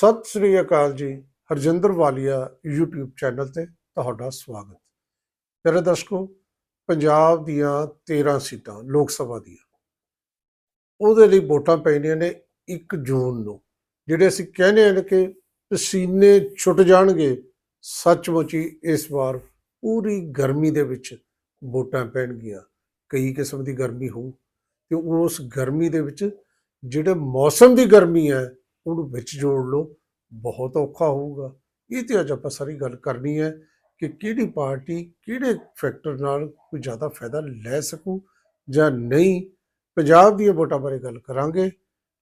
ਸਤਿ ਸ੍ਰੀ ਅਕਾਲ ਜੀ, ਹਰਜਿੰਦਰ ਵਾਲੀਆ YouTube channel ਤੇ ਤੁਹਾਡਾ ਸਵਾਗਤ। ਪਿਆਰੇ ਦਰਸ਼ਕੋ, ਪੰਜਾਬ ਦੀਆਂ 13 ਸੀਟਾਂ ਲੋਕ ਸਭਾ ਦੀਆਂ। ਉਹਦੇ ਲਈ ਵੋਟਾਂ ਪੈਣੀਆਂ ਨੇ 1 ਜੂਨ ਨੂੰ, ਜਿਹੜੇ ਅਸੀਂ ਕਹਿੰਦੇ ਹਾਂ ਕਿ ਪਸੀਨੇ ਛੁੱਟ ਜਾਣਗੇ, ਸੱਚਮੁੱਚ ਹੀ ਇਸ ਵਾਰ ਪੂਰੀ ਗਰਮੀ ਦੇ ਵਿੱਚ ਵੋਟਾਂ ਪੈਣਗੀਆਂ। ਕਈ ਕਿਸਮ ਦੀ ਗਰਮੀ ਹੋਊ ਤੇ ਉਸ ਗਰਮੀ ਦੇ ਵਿੱਚ ਜਿਹੜੇ ਮੌਸਮ ਦੀ ਗਰਮੀ ਹੈ ਉਹਨੂੰ ਵਿੱਚ ਜੋੜ ਲਓ, ਬਹੁਤ ਔਖਾ ਹੋਊਗਾ। ਇਹ ਤੇ ਅੱਜ ਆਪਾਂ ਸਾਰੀ ਗੱਲ ਕਰਨੀ ਹੈ ਕਿ ਕਿਹੜੀ ਪਾਰਟੀ ਕਿਹੜੇ ਫੈਕਟਰ ਨਾਲ ਕੋਈ ਜ਼ਿਆਦਾ ਫਾਇਦਾ ਲੈ ਸਕੂ ਜਾਂ ਨਹੀਂ। ਪੰਜਾਬ ਦੀਆਂ ਵੋਟਾਂ ਬਾਰੇ ਗੱਲ ਕਰਾਂਗੇ,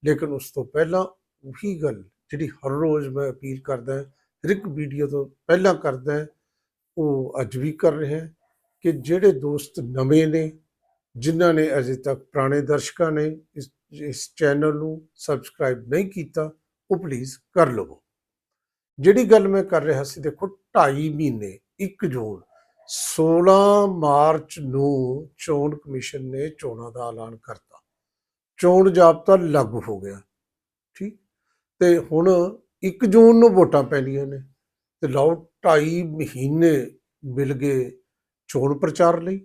ਲੇਕਿਨ ਉਸ ਤੋਂ ਪਹਿਲਾਂ ਉਹੀ ਗੱਲ ਜਿਹੜੀ ਹਰ ਰੋਜ਼ ਮੈਂ ਅਪੀਲ ਕਰਦਾ ਹਰ ਇੱਕ ਵੀਡੀਓ ਤੋਂ ਪਹਿਲਾਂ ਕਰਦਾ ਉਹ ਅੱਜ ਵੀ ਕਰ ਰਿਹਾ ਕਿ ਜਿਹੜੇ ਦੋਸਤ ਨਵੇਂ ਨੇ, ਜਿਨ੍ਹਾਂ ਨੇ ਅਜੇ ਤੱਕ ਪੁਰਾਣੇ ਦਰਸ਼ਕਾਂ ਨੇ, ਇਸ ਇਸ ਚੈਨਲ ਨੂੰ ਸਬਸਕ੍ਰਾਈਬ ਨਹੀਂ ਕੀਤਾ, ਉਹ ਪਲੀਜ਼ ਕਰ ਲਵੋ। ਜਿਹੜੀ ਗੱਲ ਮੈਂ ਕਰ ਰਿਹਾ ਸੀ, ਦੇਖੋ 2.5 ਮਹੀਨੇ 1 ਜੂਨ 16 ਮਾਰਚ ਨੂੰ ਚੋਣ ਕਮਿਸ਼ਨ ਨੇ ਚੋਣਾਂ ਦਾ ਐਲਾਨ ਕਰਤਾ। ਚੋਣ ਜਾਬਤਾ ਲਾਗੂ ਹੋ ਗਿਆ, ਠੀਕ? ਤੇ ਹੁਣ 1 ਜੂਨ ਨੂੰ ਵੋਟਾਂ ਪੈਣੀਆਂ ਨੇ, ਤੇ ਲਓ 2.5 ਮਹੀਨੇ ਮਿਲ ਗਏ ਚੋਣ ਪ੍ਰਚਾਰ ਲਈ।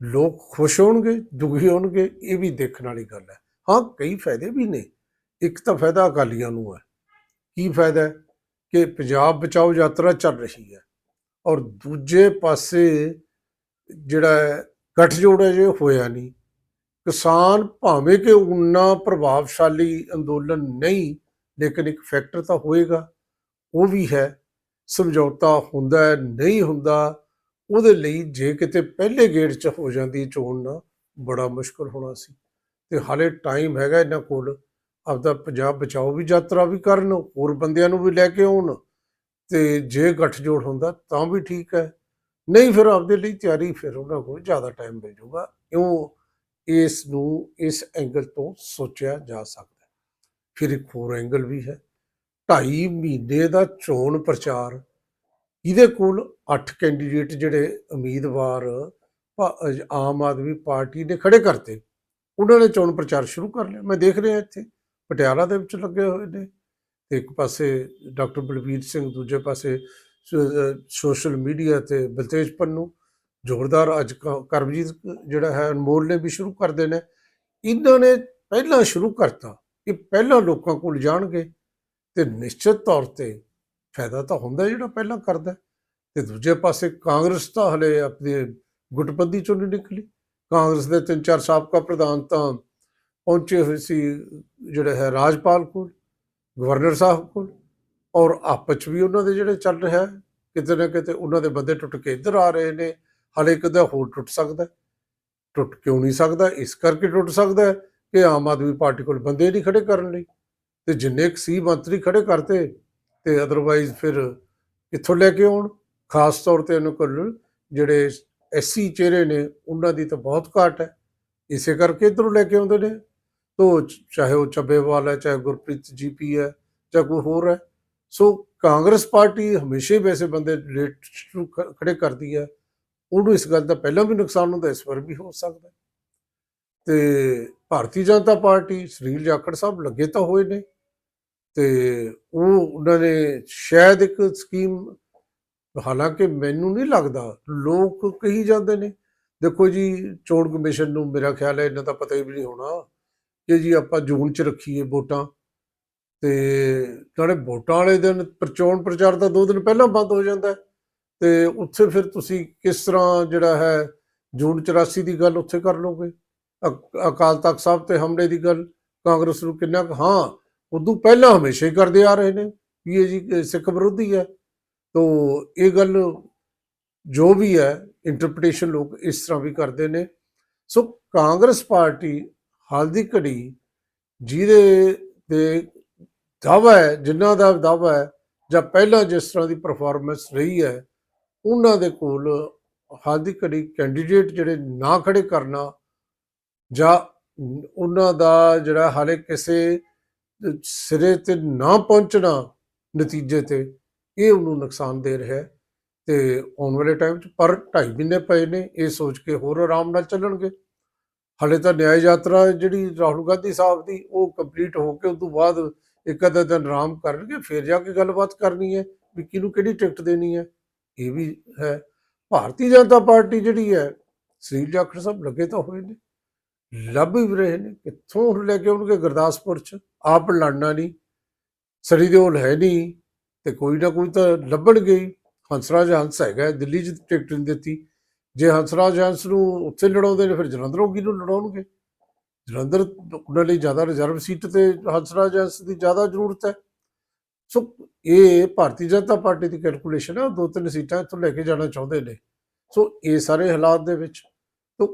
ਲੋਕ ਖੁਸ਼ ਹੋਣਗੇ, ਦੁਖੀ ਹੋਣਗੇ, ਇਹ ਵੀ ਦੇਖਣ ਵਾਲੀ ਗੱਲ ਹੈ। ਹਾਂ, ਕਈ ਫਾਇਦੇ ਵੀ ਨੇ। ਇੱਕ ਤਾਂ ਫਾਇਦਾ ਅਕਾਲੀਆਂ ਨੂੰ ਹੈ। ਕੀ ਫਾਇਦਾ ਹੈ? ਕਿ ਪੰਜਾਬ ਬਚਾਓ ਯਾਤਰਾ ਚੱਲ ਰਹੀ ਹੈ ਔਰ ਦੂਜੇ ਪਾਸੇ ਜਿਹੜਾ ਹੈ, ਗੱਠਜੋੜ ਹੈ ਜੇ ਹੋਇਆ ਨਹੀਂ। ਕਿਸਾਨ ਭਾਵੇਂ ਕਿ ਉਨਾ ਪ੍ਰਭਾਵਸ਼ਾਲੀ ਅੰਦੋਲਨ ਨਹੀਂ, ਲੇਕਿਨ ਇੱਕ ਫੈਕਟਰ ਤਾਂ ਹੋਏਗਾ। ਉਹ ਵੀ ਹੈ, ਸਮਝੌਤਾ ਹੁੰਦਾ ਹੈ, ਨਹੀਂ ਹੁੰਦਾ, ਉਹਦੇ ਲਈ ਜੇ ਕਿਤੇ ਪਹਿਲੇ ਗੇੜ 'ਚ ਹੋ ਜਾਂਦੀ ਚੋਣ ਨਾ ਬੜਾ ਮੁਸ਼ਕਲ ਹੋਣਾ ਸੀ। ਤੇ ਹਾਲੇ ਟਾਈਮ ਹੈਗਾ ਇਹਨਾਂ ਕੋਲ। ਆਪਦਾ ਪੰਜਾਬ ਬਚਾਓ ਵੀ, ਯਾਤਰਾ ਵੀ ਕਰਨ, ਹੋਰ ਬੰਦਿਆਂ ਨੂੰ ਵੀ ਲੈ ਕੇ ਆਉਣ ਤੇ ਜੇ ਗੱਠਜੋੜ ਹੁੰਦਾ ਤਾਂ ਵੀ ਠੀਕ ਹੈ। ਨਹੀਂ ਫਿਰ ਆਪਦੇ ਲਈ ਤਿਆਰੀ ਫਿਰ ਉਹਨਾਂ ਕੋਲ ਜ਼ਿਆਦਾ ਟਾਈਮ ਮਿਲ ਜਾਊਗਾ। ਕਿਉਂ ਇਸ ਨੂੰ ਇਸ ਐਂਗਲ ਤੋਂ ਸੋਚਿਆ ਜਾ ਸਕਦਾ ਹੈ। ਫਿਰ ਇੱਕ ਹੋਰ ਐਂਗਲ ਵੀ ਹੈ। ਢਾਈ ਮਹੀਨੇ ਦਾ ਚੋਣ ਪ੍ਰਚਾਰ। ਇਹਦੇ ਕੋਲ 8 ਕੈਂਡੀਡੇਟ ਜਿਹੜੇ ਉਮੀਦਵਾਰ ਆਮ ਆਦਮੀ ਪਾਰਟੀ ਨੇ ਖੜੇ ਕਰਤੇ। ਉਹਨਾਂ ਨੇ ਚੋਣ ਪ੍ਰਚਾਰ ਸ਼ੁਰੂ ਕਰ ਲਿਆ। ਮੈਂ ਦੇਖ ਰਿਹਾ ਇੱਥੇ, ਪਟਿਆਲਾ ਦੇ ਵਿੱਚ ਲੱਗੇ ਹੋਏ ਨੇ ਤੇ ਇੱਕ ਪਾਸੇ ਡਾਕਟਰ ਬਲਵੀਰ ਸਿੰਘ, ਦੂਜੇ ਪਾਸੇ ਸੋਸ਼ਲ ਮੀਡੀਆ ਤੇ ਬਲਤੇਜ ਪੰਨੂ, ਜ਼ੋਰਦਾਰ ਅੱਜ ਕ- ਕਰਮਜੀਤ ਜਿਹੜਾ ਹੈ, ਅਨਮੋਲ ਨੇ ਵੀ ਸ਼ੁਰੂ ਕਰਦੇ ਨੇ ਇਹਨਾਂ ਨੇ ਪਹਿਲਾਂ ਸ਼ੁਰੂ ਕਰਤਾ ਕਿ ਪਹਿਲਾਂ ਲੋਕਾਂ ਕੋਲ ਜਾਣਗੇ ਤੇ ਨਿਸ਼ਚਿਤ ਤੌਰ ਤੇ ਫਾਇਦਾ ਤਾਂ ਹੁੰਦਾ ਜਿਹੜਾ ਪਹਿਲਾਂ ਕਰਦਾ। ਹੈ। ਤੇ ਦੂਜੇ ਪਾਸੇ ਕਾਂਗਰਸ ਤਾਂ ਹਲੇ ਆਪਣੀ ਗੁੱਟਬੰਦੀ ਚੋਂ ਨਹੀਂ ਨਿਕਲੀ। ਕਾਂਗਰਸ ਦੇ ਤਿੰਨ ਚਾਰ ਸਾਬਕਾ ਪ੍ਰਧਾਨ ਤਾਂ ਪਹੁੰਚੇ ਹੋਏ ਸੀ ਜਿਹੜਾ ਹੈ ਰਾਜਪਾਲ ਕੋਲ, ਗਵਰਨਰ ਸਾਹਿਬ ਕੋਲ, ਔਰ ਆਪਸ 'ਚ ਵੀ ਉਹਨਾਂ ਦੇ ਜਿਹੜੇ ਚੱਲ ਰਿਹਾ ਕਿਤੇ ਨਾ ਕਿਤੇ ਉਹਨਾਂ ਦੇ ਬੰਦੇ ਟੁੱਟ ਕੇ ਇੱਧਰ ਆ ਰਹੇ ਨੇ, ਹਲੇ ਕਦਾ ਹੋਰ ਟੁੱਟ ਸਕਦਾ ਟੁੱਟ ਕਿਉਂ ਨਹੀਂ ਸਕਦਾ? ਇਸ ਕਰਕੇ ਟੁੱਟ ਸਕਦਾ ਕਿ ਆਮ ਆਦਮੀ ਪਾਰਟੀ ਕੋਲ ਬੰਦੇ ਨਹੀਂ ਖੜੇ ਕਰਨ ਲਈ। ਤੇ ਜਿੰਨੇ ਕੁ ਸੀ ਮੰਤਰੀ ਖੜੇ ਕਰਤੇ, ਤੇ ਅਦਰਵਾਈਜ਼ ਫਿਰ ਕਿੱਥੋਂ ਲੈ ਕੇ ਆਉਣ? ਖਾਸ ਤੌਰ ਤੇ ਇਹਨਾਂ ਕੋਲ ਜਿਹੜੇ ਐਸੀ ਚਿਹਰੇ ਨੇ, ਉਹਨਾਂ ਦੀ ਤਾਂ ਬਹੁਤ ਘਾਟ ਹੈ। ਇਸੇ ਕਰਕੇ ਇਧਰੋਂ ਲੈ ਕੇ ਆਉਂਦੇ ਨੇ। ਤੋ ਚਾਹੇ ਉਹ ਚੱਬੇਵਾਲ ਹੈ, ਚਾਹੇ ਗੁਰਪ੍ਰੀਤ ਜੀਪੀ ਹੈ, ਜਾਂ ਕੋਈ ਹੋਰ ਹੈ। ਸੋ ਕਾਂਗਰਸ ਪਾਰਟੀ ਹਮੇਸ਼ਾ ਹੀ ਵੈਸੇ ਬੰਦੇ ਰੇਟ ਖ- ਖੜੇ ਕਰਦੀ ਹੈ। ਉਹਨੂੰ ਇਸ ਗੱਲ ਦਾ ਪਹਿਲਾਂ ਵੀ ਨੁਕਸਾਨ ਹੁੰਦਾ, ਇਸ ਵਾਰ ਵੀ ਹੋ ਸਕਦਾ ਹੈ। ਤੇ ਭਾਰਤੀ ਜਨਤਾ ਪਾਰਟੀ, ਸੁਨੀਲ ਜਾਖੜ ਸਾਹਿਬ ਲੱਗੇ ਤਾਂ ਹੋਏ ਨੇ। ਤੇ ਉਹ, ਉਹਨਾਂ ਨੇ ਸ਼ਾਇਦ ਇੱਕ ਸਕੀਮ ਹਾਲਾਂਕਿ ਮੈਨੂੰ ਨਹੀਂ ਲੱਗਦਾ ਲੋਕ ਕਹੀ ਜਾਂਦੇ ਨੇ। ਦੇਖੋ ਜੀ, ਚੋਣ ਕਮਿਸ਼ਨ ਨੂੰ ਮੇਰਾ ਖਿਆਲ ਹੈ ਇਹਨਾਂ ਦਾ ਪਤਾ ਹੀ ਵੀ ਨਹੀਂ ਹੋਣਾ ਕਿ ਜੀ ਆਪਾਂ ਜੂਨ ਚ ਰੱਖੀਏ ਵੋਟਾਂ ਤੇ ਨਾਲੇ ਵੋਟਾਂ ਵਾਲੇ ਦਿਨ ਪ੍ਰਚੋਣ ਪ੍ਰਚਾਰ ਤਾਂ ਦੋ ਦਿਨ ਪਹਿਲਾਂ ਬੰਦ ਹੋ ਜਾਂਦਾ ਤੇ ਉੱਥੇ ਫਿਰ ਤੁਸੀਂ ਕਿਸ ਤਰ੍ਹਾਂ ਜਿਹੜਾ ਹੈ ਜੂਨ 84 ਦੀ ਗੱਲ ਉੱਥੇ ਕਰ ਲਓਗੇ ਅਕ- ਅਕਾਲ ਤਖਤ ਸਾਹਿਬ ਤੇ ਹਮਲੇ ਦੀ ਗੱਲ ਕਾਂਗਰਸ ਨੂੰ ਕਿੰਨਾ ਕੁ- ਹਾਂ, ਉਦੋਂ ਪਹਿਲਾਂ ਹਮੇਸ਼ਾ ਹੀ ਕਰਦੇ ਆ ਰਹੇ ਨੇ ਵੀ ਇਹ ਜੀ ਸਿੱਖ ਵਿਰੋਧੀ ਹੈ। ਤੋ ਇਹ ਗੱਲ ਜੋ ਵੀ ਹੈ ਇੰਟਰਪ੍ਰੀਟੇਸ਼ਨ ਲੋਕ ਇਸ ਤਰ੍ਹਾਂ ਵੀ ਕਰਦੇ ਨੇ। ਸੋ ਕਾਂਗਰਸ ਪਾਰਟੀ ਹਾਲ ਦੀ ਘੜੀ ਜਿਹਦੇ ਤੇ ਦਾਅਵਾ ਹੈ, ਜਿਨ੍ਹਾਂ ਦਾ ਦਾਅਵਾ ਹੈ, ਜਾਂ ਪਹਿਲਾਂ ਜਿਸ ਤਰ੍ਹਾਂ ਦੀ ਪਰਫਾਰਮੈਂਸ ਰਹੀ ਹੈ, ਉਹਨਾਂ ਦੇ ਕੋਲ ਹਾਲ ਦੀ ਘੜੀ ਕੈਂਡੀਡੇਟ ਜਿਹੜੇ ਨਾ ਖੜੇ ਕਰਨਾ ਜਾਂ ਉਹਨਾਂ ਦਾ ਜਿਹੜਾ ਹਾਲੇ ਕਿਸੇ ਸਿਰੇ ਤੇ ਨਾ ਪਹੁੰਚਣਾ ਨਤੀਜੇ ਤੇ ਇਹ ਉਹਨੂੰ ਨੁਕਸਾਨ ਦੇ ਰਿਹਾ ਤੇ ਆਉਣ ਵਾਲੇ ਟਾਈਮ 'ਚ ਪਰ ਢਾਈ ਮਹੀਨੇ ਪਏ ਨੇ, ਇਹ ਸੋਚ ਕੇ ਹੋਰ ਆਰਾਮ ਨਾਲ ਚੱਲਣਗੇ। ਹਲੇ ਤਾਂ ਨਿਆਂ ਯਾਤਰਾ ਜਿਹੜੀ ਰਾਹੁਲ ਗਾਂਧੀ ਸਾਹਿਬ ਦੀ, ਉਹ ਕੰਪਲੀਟ ਹੋ ਕੇ ਉਸ ਤੋਂ ਬਾਅਦ ਇੱਕ ਅੱਧਾ ਦਿਨ ਆਰਾਮ ਕਰਨਗੇ, ਫਿਰ ਜਾ ਕੇ ਗੱਲਬਾਤ ਕਰਨੀ ਹੈ ਵੀ ਕਿਹਨੂੰ ਕਿਹੜੀ ਟਿਕਟ ਦੇਣੀ ਹੈ, ਇਹ ਵੀ ਹੈ। ਭਾਰਤੀ ਜਨਤਾ ਪਾਰਟੀ ਜਿਹੜੀ ਹੈ ਸੁਨੀਲ ਜਾਖੜ ਸਾਹਿਬ ਲੱਗੇ ਤਾਂ ਹੋਏ ਨੇ, ਲੱਭ ਵੀ ਰਹੇ ਨੇ, ਕਿੱਥੋਂ ਲੈ ਕੇ ਆਉਣਗੇ ਗੁਰਦਾਸਪੁਰ ਚ? ਆਪ ਲੜਨਾ ਨਹੀਂ, ਸਰੀ ਦੇ ਹੈ ਨਹੀਂ ਤੇ ਕੋਈ ਨਾ ਕੋਈ ਤਾਂ ਲੱਭਣਗੇ ਹੀ। ਹੰਸਰਾਜ ਹੰਸ ਹੈਗਾ ਦਿੱਲੀ 'ਚ ਟਿਕਟ ਨਹੀਂ ਦਿੱਤੀ। ਜੇ ਹੰਸਰਾਜ ਹੰਸ ਨੂੰ ਉੱਥੇ ਲੜਾਉਂਦੇ ਨੇ, ਫਿਰ ਜਲੰਧਰੋਂ ਕਿਹਨੂੰ ਲੜਾਉਣਗੇ। ਜਲੰਧਰ ਉਹਨਾਂ ਲਈ ਜ਼ਿਆਦਾ ਰਿਜ਼ਰਵ ਸੀਟ ਤੇ ਹੰਸਰਾਜ ਹੰਸ ਦੀ ਜ਼ਿਆਦਾ ਜ਼ਰੂਰਤ ਹੈ। ਸੋ ਇਹ ਭਾਰਤੀ ਜਨਤਾ ਪਾਰਟੀ ਦੀ ਕੈਲਕੂਲੇਸ਼ਨ ਹੈ ਉਹ ਦੋ ਤਿੰਨ ਸੀਟਾਂ ਇੱਥੋਂ ਲੈ ਕੇ ਜਾਣਾ ਚਾਹੁੰਦੇ ਨੇ। ਸੋ ਇਹ ਸਾਰੇ ਹਾਲਾਤ ਦੇ ਵਿੱਚ ਤੋ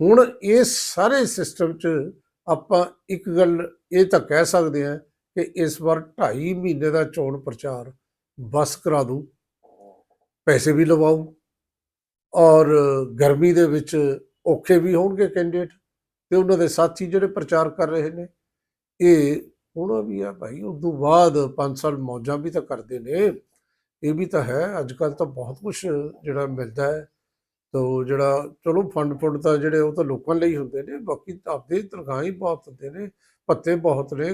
ਹੁਣ ਇਹ ਸਾਰੇ ਸਿਸਟਮ 'ਚ ਆਪਾਂ ਇੱਕ ਗੱਲ ਇਹ ਤਾਂ ਕਹਿ ਸਕਦੇ ਹਾਂ ਕਿ ਇਸ ਵਾਰ 2.5 ਮਹੀਨੇ ਦਾ ਚੋਣ ਪ੍ਰਚਾਰ ਬੱਸ ਕਰਾ ਦੂ, ਪੈਸੇ ਵੀ ਲਵਾਉ ਔਰ ਗਰਮੀ ਦੇ ਵਿੱਚ ਔਖੇ ਵੀ ਹੋਣਗੇ ਕੈਂਡੀਡੇਟ ਤੇ ਉਹਨਾਂ ਦੇ ਸਾਥੀ ਜਿਹੜੇ ਪ੍ਰਚਾਰ ਕਰ ਰਹੇ ਨੇ, ਇਹ ਹੋਣਾ ਵੀ ਆ ਭਾਈ, ਉਸ ਤੋਂ ਬਾਅਦ 5 ਸਾਲ ਮੌਜਾਂ ਵੀ ਤਾਂ ਕਰਦੇ ਨੇ, ਇਹ ਵੀ ਤਾਂ ਹੈ ਅੱਜ ਕੱਲ ਤਾਂ ਬਹੁਤ ਕੁਝ ਜਿਹੜਾ ਮਿਲਦਾ ਹੈ, ਤੋ ਜਿਹੜਾ ਚਲੋ ਫੰਡ ਫੁੰਡ ਤਾਂ ਜਿਹੜੇ ਉਹ ਤਾਂ ਲੋਕਾਂ ਲਈ ਹੁੰਦੇ ਨੇ, ਬਾਕੀ ਆਪਦੇ ਤਨਖਾਹ ਹੀ ਬਹੁਤ ਹੁੰਦੇ ਨੇ ਪੱਤੇ ਬਹੁਤ ਨੇ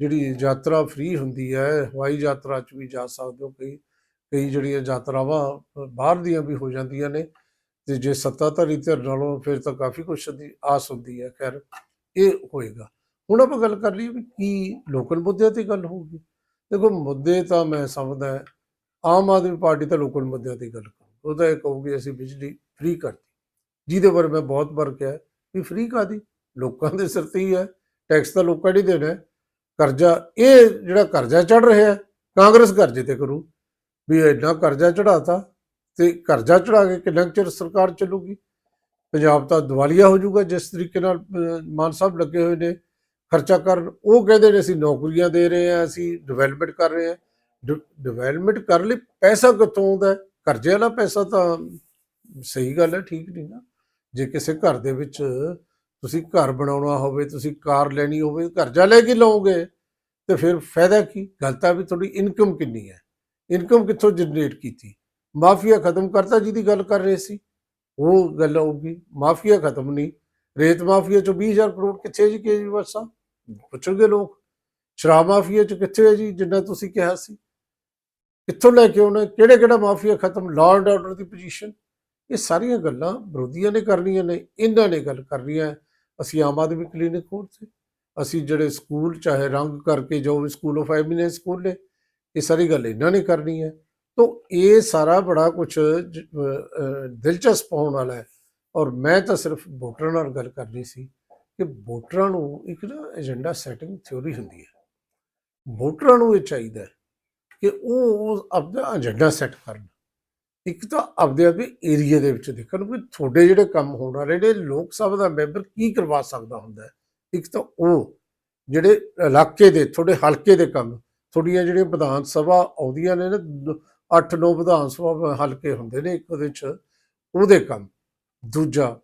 ਜਿਹੜੀ ਯਾਤਰਾ ਫ੍ਰੀ ਹੁੰਦੀ ਹੈ, ਹਵਾਈ ਯਾਤਰਾ 'ਚ ਵੀ ਜਾ ਸਕਦੇ ਹੋ, ਕਈ ਕਈ ਜਿਹੜੀਆਂ ਯਾਤਰਾਵਾਂ ਬਾਹਰ ਦੀਆਂ ਵੀ ਹੋ ਜਾਂਦੀਆਂ ਨੇ ਤੇ ਜੇ ਸੱਤਾਧਾਰੀ ਧਿਰ ਨਾਲੋਂ ਫਿਰ ਤਾਂ ਕਾਫੀ ਕੁਛ ਦੀ ਆਸ ਹੁੰਦੀ ਹੈ, ਖੈਰ, ਇਹ ਹੋਏਗਾ। ਹੁਣ ਆਪਾਂ ਗੱਲ ਕਰ ਲਈਏ ਵੀ ਕੀ ਲੋਕਲ ਮੁੱਦਿਆਂ ਤੇ ਗੱਲ ਹੋਊਗੀ। ਦੇਖੋ, ਮੁੱਦੇ ਤਾਂ ਮੈਂ ਸਮਝਦਾ ਆਮ ਆਦਮੀ ਪਾਰਟੀ ਤਾਂ ਲੋਕਲ ਮੁੱਦਿਆਂ ਤੇ ਗੱਲ ਕਰੂ ਉਹ ਤਾਂ ਇਹ ਕਹੂਗੀ, ਅਸੀਂ ਬਿਜਲੀ ਫ੍ਰੀ ਕਰਤੀ। ਜਿਹਦੇ ਬਾਰੇ ਮੈਂ ਬਹੁਤ ਵਾਰ ਕਿਹਾ ਵੀ ਫ੍ਰੀ ਕਾਦੀ ਲੋਕਾਂ ਦੇ ਸਿਰ ਤੇ ਹੀ ਹੈ। ਟੈਕਸ ਤਾਂ ਲੋਕਾਂ ਨੇ ਦੇਣਾ ਕਰਜ਼ਾ, ਇਹ ਜਿਹੜਾ ਕਰਜ਼ਾ ਚੜ ਰਿਹਾ ਕਾਂਗਰਸ ਕਰਜ਼ੇ ਤੇ ਕਰੂ, ਵੀ ਇੰਨਾ ਕਰਜ਼ਾ ਚੜਾਤਾ ਤੇ ਕਰਜ਼ਾ ਚੜਾ ਕੇ ਕਿੰਨਾ ਕੁ ਚਿਰ ਸਰਕਾਰ ਚੱਲੂਗੀ? ਪੰਜਾਬ ਤਾਂ ਦਿਵਾਲੀਆ ਹੋ ਜਾਊਗਾ, ਜਿਸ ਤਰੀਕੇ ਨਾਲ ਮਾਨ ਸਾਹਿਬ ਲੱਗੇ ਹੋਏ ਨੇ, ਖਰਚਾ ਕਰਨ ਉਹ ਕਹਿੰਦੇ ਨੇ ਅਸੀਂ ਨੌਕਰੀਆਂ ਦੇ ਰਹੇ ਹਾਂ, ਅਸੀਂ ਡਿਵੈਲਪਮੈਂਟ ਕਰ ਰਹੇ ਹਾਂ। ਡਿਵੈਲਪਮੈਂਟ ਕਰਨ ਲਈ, ਪੈਸਾ ਕਿੱਥੋਂ ਆਉਂਦਾ ਹੈ? ਕਰਜ਼ੇ ਵਾਲਾ ਪੈਸਾ ਤਾਂ, ਸਹੀ ਗੱਲ ਹੈ, ਠੀਕ ਨਹੀਂ ਨਾ। ਜੇ ਕਿਸੇ ਘਰ ਦੇ ਵਿੱਚ ਤੁਸੀਂ ਘਰ ਬਣਾਉਣਾ ਹੋਵੇ, ਤੁਸੀਂ ਕਾਰ ਲੈਣੀ ਹੋਵੇ ਕਰਜ਼ਾ ਲੈ ਕੇ ਲਓਗੇ, ਤੇ ਫਿਰ ਫਾਇਦਾ ਕੀ? ਗੱਲ ਤਾਂ ਵੀ ਤੁਹਾਡੀ ਇਨਕਮ ਕਿੰਨੀ ਹੈ। ਇਨਕਮ ਕਿੱਥੋਂ ਜਨਰੇਟ ਕੀਤੀ? ਮਾਫੀਆ ਖਤਮ ਕਰਤਾ ਜਿਹਦੀ ਗੱਲ ਕਰ ਰਹੇ ਸੀ। ਉਹ ਗੱਲ ਆਊਗੀ, ਮਾਫੀਆ ਖਤਮ ਨਹੀਂ। ਰੇਤ ਮਾਫੀਆ ਚੋਂ 20000 ਕਰੋੜ ਕਿੱਥੇ ਹੈ ਜੀ ਕੇਜਰੀਵਾਲ ਸਾਹਿਬ? ਪੁੱਛਣਗੇ ਲੋਕ। ਸ਼ਰਾਬ ਮਾਫੀਆ ਚ ਕਿੱਥੇ ਹੈ ਜੀ, ਜਿੰਨਾ ਤੁਸੀਂ ਕਿਹਾ ਸੀ? ਕਿੱਥੋਂ ਲੈ ਕੇ ਆਉਣਾ? ਕਿਹੜੇ ਕਿਹੜਾ ਮਾਫੀਆ ਖਤਮ? ਲਾਅ ਐਂਡ ਆਰਡਰ ਦੀ ਪੋਜੀਸ਼ਨ ਇਹ ਸਾਰੀਆਂ ਗੱਲਾਂ ਵਿਰੋਧੀਆਂ ਨੇ ਕਰਨੀਆਂ ਨੇ, ਇਹਨਾਂ ਨੇ ਗੱਲ ਕਰਨੀ ਹੈ ਅਸੀਂ ਆਮ ਆਦਮੀ ਕਲੀਨਿਕ ਖੋਲ੍ਹਤੇ ਅਸੀਂ ਜਿਹੜੇ ਸਕੂਲ, ਚਾਹੇ ਰੰਗ ਕਰਕੇ ਜੋ ਵੀ ਸਕੂਲ ਆਫ ਐਮੀਨੈਂਸ ਖੋਲ੍ਹੇ ਇਹ ਸਾਰੀ ਗੱਲ ਇਹਨਾਂ ਨੇ ਕਰਨੀ ਹੈ। ਤੋ ਇਹ ਸਾਰਾ ਬੜਾ ਕੁਝ ਦਿਲਚਸਪ ਹੋਣ ਵਾਲਾ ਹੈ। ਔਰ ਮੈਂ ਤਾਂ ਸਿਰਫ ਵੋਟਰਾਂ ਨਾਲ ਗੱਲ ਕਰਨੀ ਸੀ ਕਿ ਵੋਟਰਾਂ ਨੂੰ ਇੱਕ ਨਾ ਏਜੰਡਾ ਸੈਟਿੰਗ ਥਿਉਰੀ ਹੁੰਦੀ ਹੈ। ਵੋਟਰਾਂ ਨੂੰ ਇਹ ਚਾਹੀਦਾ ਕਿ ਉਹ ਉਸ ਆਪਦਾ ਏਜੰਡਾ ਸੈੱਟ ਕਰਨ। ਇੱਕ ਤਾਂ ਆਪਦੇ ਆਪਦੇ ਏਰੀਆ ਦੇ ਵਿੱਚ ਦੇਖਣ ਵੀ ਤੁਹਾਡੇ ਜਿਹੜੇ ਕੰਮ ਹੋਣ ਵਾਲੇ ਨੇ, ਲੋਕ ਸਭਾ ਦਾ ਮੈਂਬਰ ਕੀ ਕਰਵਾ ਸਕਦਾ ਹੁੰਦਾ ਹੈ? ਇੱਕ ਤਾਂ ਉਹ ਜਿਹੜੇ ਇਲਾਕੇ ਦੇ, ਤੁਹਾਡੇ ਹਲਕੇ ਦੇ ਕੰਮ, ਤੁਹਾਡੀਆਂ ਜਿਹੜੀਆਂ ਵਿਧਾਨ ਸਭਾ ਆਉਂਦੀਆਂ ਨੇ ਨਾ 8-9 ਵਿਧਾਨ ਸਭਾ ਹਲਕੇ ਹੁੰਦੇ ਨੇ ਇੱਕ ਉਹਦੇ 'ਚ, ਉਹਦੇ ਕੰਮ। ਦੂਜਾ,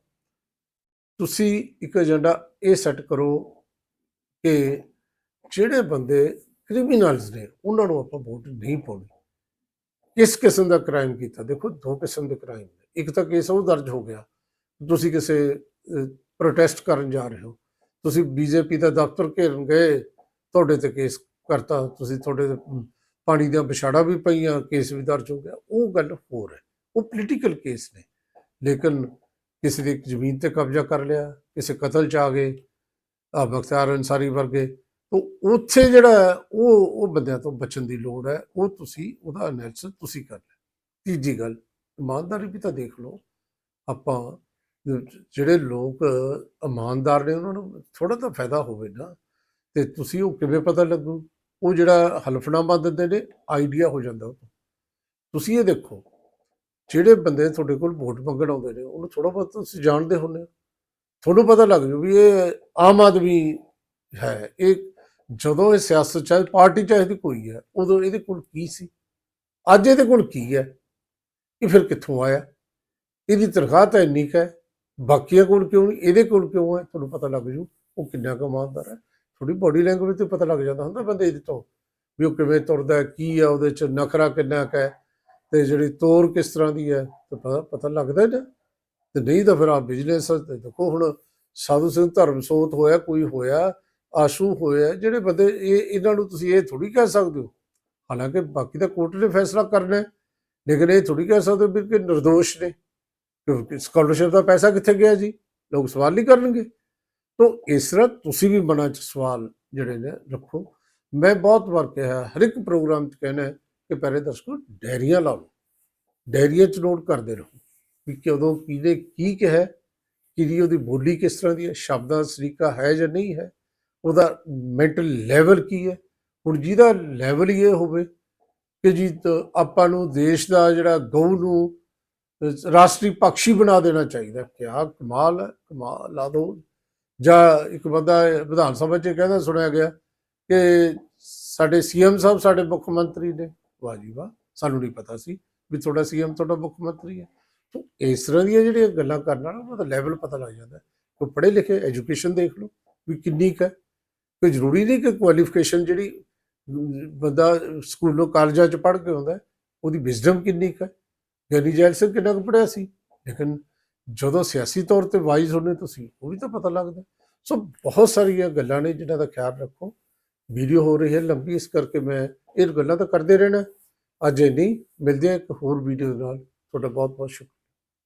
ਤੁਸੀਂ ਇੱਕ ਏਜੰਡਾ ਇਹ ਸੈੱਟ ਕਰੋ ਕਿ ਜਿਹੜੇ ਬੰਦੇ ਕ੍ਰਿਮੀਨਲਸ ਨੇ, ਉਹਨਾਂ ਨੂੰ ਆਪਾਂ ਵੋਟ ਨਹੀਂ ਪਾਉਣੀ। ਕਿਸ ਕਿਸਮ ਦਾ ਕ੍ਰਾਈਮ ਕੀਤਾ? ਦੇਖੋ, ਦੋ ਕਿਸਮ ਦੇ ਕ੍ਰਾਈਮ ਨੇ। ਇੱਕ ਤਾਂ ਕੇਸ ਉਹ ਦਰਜ ਹੋ ਗਿਆ, ਤੁਸੀਂ ਕਿਸੇ ਪ੍ਰੋਟੈਸਟ ਕਰਨ ਜਾ ਰਹੇ ਹੋ। ਤੁਸੀਂ ਬੀਜੇਪੀ ਦਾ ਦਫ਼ਤਰ ਘੇਰਨ ਗਏ, ਤੁਹਾਡੇ ਤੇ ਕੇਸ ਕਰਤਾ, ਤੁਸੀਂ ਤੁਹਾਡੇ ਤੇ ਪਾਣੀ ਦੀਆਂ ਵਿਛਾੜਾ ਵੀ ਪਈਆਂ ਕੇਸ ਵੀ ਦਰਜ ਹੋ ਗਿਆ। ਉਹ ਗੱਲ ਹੋਰ ਹੈ। ਉਹ ਪੋਲੀਟੀਕਲ ਕੇਸ ਨੇ। ਲੇਕਿਨ ਕਿਸੇ ਦੀ ਜ਼ਮੀਨ ਤੇ ਕਬਜ਼ਾ ਕਰ ਲਿਆ, ਕਿਸੇ ਕਤਲ ਚ ਆ ਗਏ ਆ ਬਖਤਾਰ ਅਨਸਾਰੀ ਵਰਗੇ ਤੋ ਉੱਥੇ ਜਿਹੜਾ ਉਹ ਉਹ ਬੰਦਿਆਂ ਤੋਂ ਬਚਣ ਦੀ ਲੋੜ ਹੈ। ਉਹ ਤੁਸੀਂ, ਉਹਦਾ ਐਨਾਲਿਸਿਸ ਤੁਸੀਂ ਕਰ ਲੈ ਤੀਜੀ ਗੱਲ, ਇਮਾਨਦਾਰੀ ਵੀ ਤਾਂ ਦੇਖ ਲਓ। ਆਪਾਂ, ਜਿਹੜੇ ਲੋਕ ਇਮਾਨਦਾਰ ਨੇ, ਉਹਨਾਂ ਨੂੰ ਥੋੜਾ ਤਾਂ ਫਾਇਦਾ ਹੋਵੇ ਨਾ। ਤੇ ਤੁਸੀਂ ਉਹ ਕਿਵੇਂ ਪਤਾ ਲੱਗੂ? ਉਹ ਜਿਹੜਾ ਹਲਫਨਾਮਾ ਦਿੰਦੇ ਨੇ, ਆਈਡੀਆ ਹੋ ਜਾਂਦਾ ਉਹ ਤੋਂ। ਤੁਸੀਂ ਇਹ ਦੇਖੋ, ਜਿਹੜੇ ਬੰਦੇ ਤੁਹਾਡੇ ਕੋਲ ਵੋਟ ਮੰਗਣ ਆਉਂਦੇ ਨੇ, ਉਹਨੂੰ ਥੋੜਾ ਬਹੁਤ ਤੁਸੀਂ ਜਾਣਦੇ ਹੁੰਦੇ ਹੋ। ਤੁਹਾਨੂੰ ਪਤਾ ਲੱਗ ਜੂ ਵੀ ਇਹ ਆਮ ਆਦਮੀ ਹੈ, ਇਹ ਜਦੋਂ ਇਹ ਸਿਆਸਤ ਚਾਹੇ ਪਾਰਟੀ ਚਾਹੇ ਦੀ ਕੋਈ ਹੈ? ਉਦੋਂ ਇਹਦੇ ਕੋਲ ਕੀ ਸੀ? ਅੱਜ ਇਹਦੇ ਕੋਲ ਕੀ ਹੈ? ਇਹ ਫਿਰ ਕਿੱਥੋਂ ਆਇਆ? ਇਹਦੀ ਤਨਖਾਹ ਤਾਂ ਇੰਨੀ ਕੁ ਹੈ, ਬਾਕੀਆਂ ਕੋਲ ਕਿਉਂ ਨਹੀਂ? ਇਹਦੇ ਕੋਲ ਕਿਉਂ ਹੈ? ਤੁਹਾਨੂੰ ਪਤਾ ਲੱਗ ਜੂ, ਉਹ ਕਿੰਨਾ ਕਮਾਉਂਦਾ ਹੈ। ਥੋੜੀ ਬਾਡੀ ਲੈਂਗੁਏਜ ਤੇ ਪਤਾ ਲੱਗ ਜਾਂਦਾ ਹੁੰਦਾ ਬੰਦੇ ਇਹਦੇ ਤੋਂ ਵੀ ਉਹ ਕਿਵੇਂ ਤੁਰਦਾ ਕੀ ਹੈ, ਉਹਦੇ ਚ ਨਖਰਾ ਕਿੰਨਾ ਕੁ ਹੈ ਤੇ ਜਿਹੜੀ ਤੋਰ ਕਿਸ ਤਰ੍ਹਾਂ ਦੀ ਹੈ, ਤਾਂ ਪਤਾ ਲੱਗਦਾ ਨਾ। ਤੇ ਨਹੀਂ ਤਾਂ ਫਿਰ ਆ ਬਿਜ਼ਨਸ ਦੇਖੋ ਹੁਣ ਸਾਧੂ ਸਿੰਘ ਧਰਮਸੋਤ ਹੋਇਆ, ਕੋਈ ਹੋਇਆ ਆਸ਼ੂ ਹੋਏ ਆ, ਜਿਹੜੇ ਬੰਦੇ ਇਹ, ਇਹਨਾਂ ਨੂੰ ਤੁਸੀਂ ਇਹ ਥੋੜੀ ਕਹਿ ਸਕਦੇ ਹੋ। ਹਾਲਾਂਕਿ ਬਾਕੀ ਤਾਂ ਕੋਰਟ ਨੇ ਫੈਸਲਾ ਕਰਨਾ ਹੈ, ਲੇਕਿਨ ਇਹ ਥੋੜੀ ਕਹਿ ਸਕਦੇ ਹੋ ਵੀ ਕਿ ਨਿਰਦੋਸ਼ ਨੇ। ਕਿਉਂਕਿ ਸਕਾਲਰਸ਼ਿਪ ਦਾ ਪੈਸਾ ਕਿੱਥੇ ਗਿਆ ਜੀ? ਲੋਕ ਸਵਾਲ ਨਹੀਂ ਕਰਨਗੇ। ਤਾਂ ਇਸ ਤਰ੍ਹਾਂ ਤੁਸੀਂ ਵੀ ਮਨਾਂ 'ਚ ਸਵਾਲ ਜਿਹੜੇ ਨੇ ਰੱਖੋ। ਮੈਂ ਬਹੁਤ ਵਾਰ ਕਿਹਾ, ਹਰ ਇੱਕ ਪ੍ਰੋਗਰਾਮ 'ਚ ਕਹਿਣਾ ਕਿ ਪਹਿਲੇ ਦਰਸ਼ਕੋ, ਡਾਇਰੀਆਂ ਲਾ ਲਓ। ਡਾਇਰੀਆਂ 'ਚ ਨੋਟ ਕਰਦੇ ਰਹੋ ਵੀ ਕਦੋਂ ਕਿਹਨੇ ਕੀ ਕਿਹਾ ਕਿਹਦੀ ਉਹਦੀ ਬੋਲੀ ਕਿਸ ਤਰ੍ਹਾਂ ਦੀ ਹੈ, ਸ਼ਬਦਾਂ ਦਾ ਸਲੀਕਾ ਹੈ ਜਾਂ ਨਹੀਂ ਹੈ। ਉਹਦਾ ਮੈਂਟਲ ਲੈਵਲ ਕੀ ਹੈ? ਹੁਣ ਜਿਹਦਾ ਲੈਵਲ ਹੀ ਇਹ ਹੋਵੇ ਕਿ ਜੀ ਆਪਾਂ ਨੂੰ ਦੇਸ਼ ਦਾ ਜਿਹੜਾ ਗਊ ਨੂੰ ਰਾਸ਼ਟਰੀ ਪਕਸ਼ੀ ਬਣਾ ਦੇਣਾ ਚਾਹੀਦਾ। ਕਿਆ ਕਮਾਲ ਹੈ, ਕਮਾਲ ਲਾ ਦੋ। ਜਾਂ ਇੱਕ ਬੰਦਾ ਵਿਧਾਨ ਸਭਾ 'ਚ ਕਹਿੰਦਾ, ਸੁਣਿਆ ਗਿਆ ਕਿ ਸਾਡੇ ਸੀਐਮ ਸਾਹਿਬ ਸਾਡੇ ਮੁੱਖ ਮੰਤਰੀ ਨੇ। ਵਾਹ ਜੀ ਵਾਹ, ਸਾਨੂੰ ਨਹੀਂ ਪਤਾ ਸੀ ਵੀ ਤੁਹਾਡਾ ਸੀਐਮ ਤੁਹਾਡਾ ਮੁੱਖ ਮੰਤਰੀ ਹੈ। ਤਾਂ ਇਸ ਤਰ੍ਹਾਂ ਦੀਆਂ ਜਿਹੜੀਆਂ ਗੱਲਾਂ ਕਰਨ ਨਾਲ ਉਹਨਾਂ ਦਾ ਲੈਵਲ ਪਤਾ ਲੱਗ ਜਾਂਦਾ। ਹੈ। ਕੋਈ ਪੜ੍ਹੇ ਲਿਖੇ ਐਜੂਕੇਸ਼ਨ ਦੇਖ ਲਓ ਵੀ ਕਿੰਨੀ ਕੁ ਹੈ। ਕੋਈ ਜ਼ਰੂਰੀ ਨਹੀਂ ਕਿ ਕੁਆਲੀਫਿਕੇਸ਼ਨ ਜਿਹੜੀ ਬੰਦਾ ਸਕੂਲੋਂ ਕਾਲਜਾਂ ਚ ਪੜ੍ਹ ਕੇ ਆਉਂਦਾ ਉਹਦੀ ਵਿਜ਼ਡਮ ਕਿੰਨੀ ਕੁ ਹੈ? ਗਿਆਨੀ ਜੈਲ ਸਿੰਘ ਕਿੰਨਾ ਕੁ ਪੜ੍ਹਿਆ ਸੀ? ਲੇਕਿਨ ਜਦੋਂ ਸਿਆਸੀ ਤੌਰ ਤੇ ਵਾਈਜ਼ ਹੋਣੇ ਤੁਸੀਂ, ਉਹ ਵੀ ਤਾਂ ਪਤਾ ਲੱਗਦਾ ਸੋ ਬਹੁਤ ਸਾਰੀਆਂ ਗੱਲਾਂ ਨੇ ਜਿਨ੍ਹਾਂ ਦਾ ਖਿਆਲ ਰੱਖੋ। ਵੀਡੀਓ ਹੋ ਰਹੀ ਹੈ, ਲੰਬੀ, ਇਸ ਕਰਕੇ ਮੈਂ ਇਹ ਗੱਲਾਂ ਤਾਂ ਕਰਦੇ ਰਹਿਣਾ। ਅੱਜ ਨਹੀਂ ਮਿਲਦੇ ਹਾਂ ਇੱਕ ਹੋਰ ਵੀਡੀਓ ਨਾਲ। ਤੁਹਾਡਾ ਬਹੁਤ ਬਹੁਤ ਸ਼ੁਕਰੀਆ।